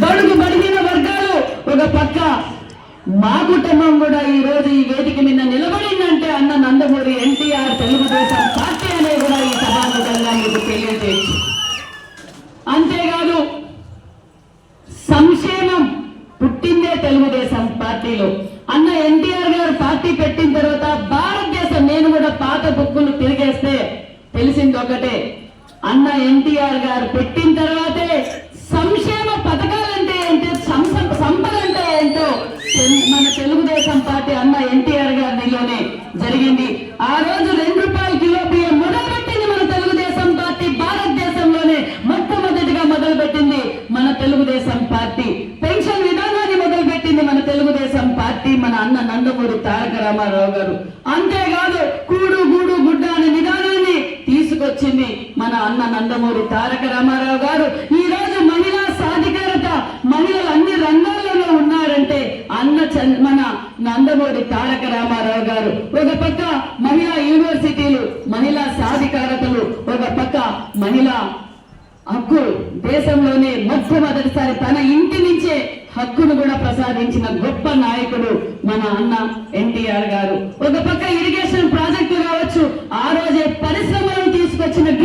బడుగు బడిగిన వర్గాలు. ఒక పక్క మా కుటుంబం కూడా ఈ రోజు ఈ వేదిక మీద నిలబడిందంటే అన్న నందమూరి ఎన్టీఆర్ తెలుగుదేశం పార్టీ అనే కూడా ఈ సభాముఖంగా మీకు తెలియజేయచ్చు. అంతేకాదు సంక్షేమం పుట్టిందే తెలుగుదేశం పార్టీలో. అన్న ఎన్టీఆర్ గారు పార్టీ పెట్టిన తర్వాత భారతదేశం నేను కూడా పాత బుక్కులు తిరిగేస్తే తెలిసింది ఒకటే. అన్న ఎన్టీఆర్ గారు పెట్టిన తెలుగుదేశం పార్టీ అన్న ఎన్టీఆర్ గారిలోనే జరిగింది. ఆ రోజు రెండు రూపాయల కిలో బియ్యం మొదలుపెట్టింది మన తెలుగుదేశం పార్టీ. భారతదేశంలోనే మొట్టమొదటిగా మొదలుపెట్టింది మన తెలుగుదేశం పార్టీ. పెన్షన్ విధానాన్ని మొదలుపెట్టింది మన తెలుగుదేశం పార్టీ. మన అన్న నందమూరి తారక రామారావు గారు. అంతేకాదు కూడు గూడు గుడ్డ అనే విధానాన్ని తీసుకొచ్చింది మన అన్న నందమూరి తారక రామారావు గారు. ఈ రోజు మన నందమూరి తారక రామారావు గారు. ఒక పక్క మహిళా యూనివర్సిటీలు మహిళా సాధికారతలు ఒక పక్క మహిళా హక్కు. దేశంలోనే మొట్టమొదటిసారి తన ఇంటి నుంచే హక్కును కూడా ప్రసాదించిన గొప్ప నాయకుడు మన అన్న ఎన్టీఆర్ గారు. ఒక పక్క ఇరిగేషన్ ప్రాజెక్టు కావచ్చు ఆ రోజే పరిశ్రమలను తీసుకొచ్చిన